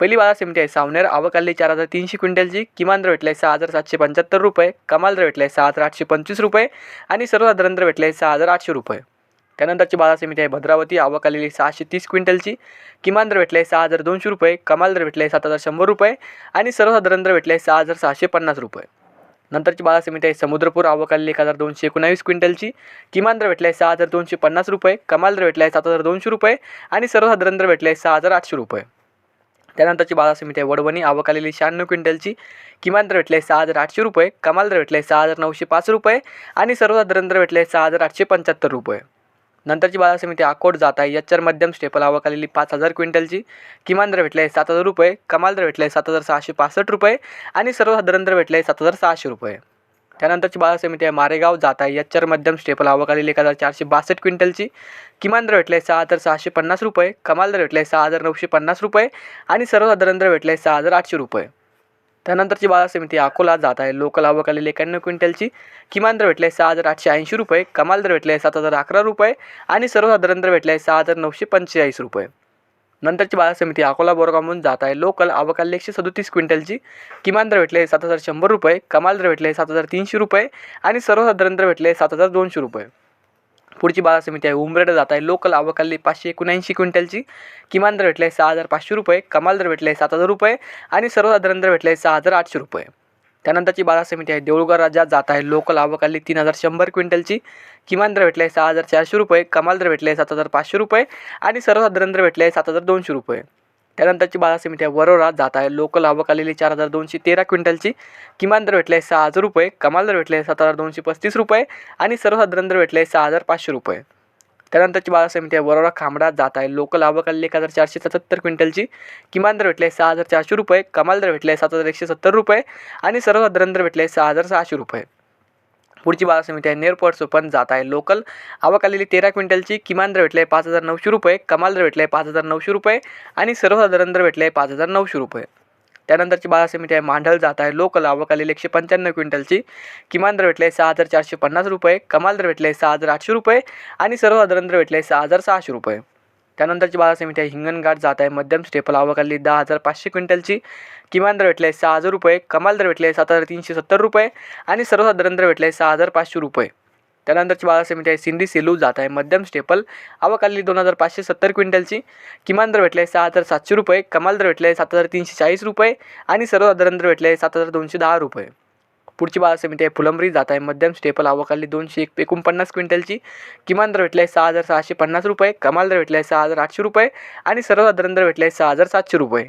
पहिली बाजार समिती आहे सावनेर. आवकाली चार हजार तीनशे क्विंटलची. किमान दर भेटला आहे सहा हजार सातशे पंच्याहत्तर रुपये. कमाल दर भेटला आहे सहा हजार आठशे पंचवीस रुपये. आणि सर्वसाधारण दर भेटला आहे सहा हजार आठशे रुपये. त्यानंतरची बाजार समिती आहे भद्रावती. आवक आलेली सहाशे तीस क्विंटलची. किमान दर भेटला आहे सहा हजार दोनशे रुपये. कमाल दर भेटला आहे सात हजार शंभर रुपये. आणि सर्वसाधारण दर भेटला आहे सहा हजार सहाशे पन्नास रुपये. नंतरची बाजार समिती आहे समुद्रपूर. आवक आलेली एक हजार दोनशे एकोणावीस क्विंटलची. किमान दर भेटला आहे सहा हजार दोनशे पन्नास रुपये. कमाल दर भेटला आहे सात हजार दोनशे रुपये. आणि सर्वसाधारण दर भेटला आहे सहा हजार आठशे रुपये. त्यानंतरची बाजार समिती आहे वडवणी आवक आलेली शहाण्णव क्विंटलची. किमान दर भेटले सहा हजार आठशे रुपये कमाल दर भेटले सहा हजार नऊशे पाच रुपये आणि सर्वसाधारण दर भेटले सहा हजार आठशे पंच्याहत्तर रुपये. नंतरची बाजार समिती अकोट जात आहे. यच्चर मध्यम स्टेपल आवक आलेली पाच हजार क्विंटलची. किमान दर भेटले सात हजार रुपये कमाल दर भेटले सात हजार सहाशे पासष्ट रुपये आणि सर्वसाधारण दर भेटले सात हजार सहाशे रुपये. त्यानंतरची बाजार समिती आहे मारेगाव जात आहे. यच्चर मध्यम स्टेपल आवक आलेली एक हजार चारशे बासष्ट क्विंटलची. किमान दर भेटले सहा हजार सहाशे पन्नास रुपये. कमाल दर भेटले सहा हजार नऊशे पन्नास रुपये. आणि सर्वसाधारण दर आहे सहा हजार आठशे रुपये. त्यानंतरची बाजार समिती अकोला जात आहे. लोकल आवक आलेली एक्याण्णव क्विंटलची. किमान दर भेटले सहा हजार आठशे ऐंशी रुपये. कमाल दर भेटले सात हजार अकरा रुपये. आणि सर्वसाधारण दर भेटले सहा हजार नऊशे पंचेचाळीस रुपये. नंतरची बाजार समिती अकोला बोरगावमधून जात आहे. लोकल आवक एकशे सदोतीस क्विंटलची किमान दर भेटले सात हजार शंभर रुपये कमाल दर भेटले सात हजार तीनशे रुपये आणि सर्वसाधारण दर भेटले सात हजार दोनशे रुपये. पुढची बाजार समिती आहे उमरेड जात आहे. लोकल अवकाली पाचशे एकोणऐंशी क्विंटलची किमान दर भेटले सहा हजार पाचशे रुपये कमाल दर भेटले सात हजार रुपये आणि सर्वसाधारण दर भेटले सहा हजार आठशे रुपये. त्यानंतरची बाजार समिती आहे. देऊळगाव राज्यात जात आहे. लोकल आवक आली तीन हजार शंभर क्विंटलची. किमान दर भेटले सहा हजार चारशे रुपये. कमाल दर भेटले सात हजार पाचशे रुपये. आणि सर्वसाधारण दर भेटले सात हजार दोनशे रुपये. त्यानंतरची बाजार समिती आहे. वरोरा जात आहे. लोकल आवक आलेली चार हजार दोनशे तेरा क्विंटलची. किमान दर भेटले सहा हजार रुपये. कमाल दर भेटले सात हजार दोनशे पस्तीस रुपये. आणि सर्वसाधारण दर भेटले सहा हजार पाचशे रुपये. त्यानंतरची बाजार समिती आहे वरोरा खांबडा जात आहे. लोकल आवक एक हजार चारशे सत्तर क्विंटलची किमान दर भेटले सहा हजार चारशे रुपये कमाल दर भेटले सात हजार एकशे सत्तर रुपये आणि सर्वसाधारण दर भेटले सहा हजार सहाशे रुपये. पुढची बाजार समिती आहे. नेरपॉट पण जात आहे. लोकल आवक आलेली तेरा क्विंटलची किमान दर भेटले पाच हजार नऊशे रुपये कमाल दर भेटले पाच हजार नऊशे रुपये आणि सर्वसाधारण दर भेटले पाच हजार नऊशे रुपये. त्यानंतरची बाजार समिती आहे. मांडल जात आहे. लोकल आवक आलेली एकशे पंच्याण्णव क्विंटलची. किमान दर भेटले सहा हजार चारशे पन्नास रुपये. कमाल दर भेटले सहा हजार आठशे रुपये. आणि सर्वसाधारण दर भेटले सहा हजार सहाशे रुपये. त्यानंतरची बाजार समिती आहे. हिंगणघाट जात आहे. मध्यम स्टेपल आवक आलेली दहा हजार पाचशे क्विंटलची. किमान दर भेटले सहा हजार रुपये. कमाल दर भेटले सात हजार तीनशे सत्तर रुपये. आणि सर्वसाधारण दर भेटले सहा हजार पाचशे रुपये. त्यानंतरची बाजार समिती आहे सिंधी सेलू जात आहे. मध्यम स्टेपल आवक आलेली दोन हजार पाचशे सत्तर क्विंटलची. किमान दर भेटले सहा हजार सातशे रुपये. कमाल दर भेटले सात हजार तीनशे चाळीस रुपये. आणि सर्वसाधारण दर भेटले सात हजार दोनशे दहा रुपये. पुढची बाजार समिती आहे फुलंब्री जात आहे. मध्यम स्टेपल आवक दोनशे एक एकोणपन्नास क्विंटलची. किमान दर भेटले सहा हजार सहाशे पन्नास रुपये. कमाल दर भेटले सहा हजार आठशे रुपये. आणि सर्वसाधारण दर आहे सहा हजार सातशे रुपये.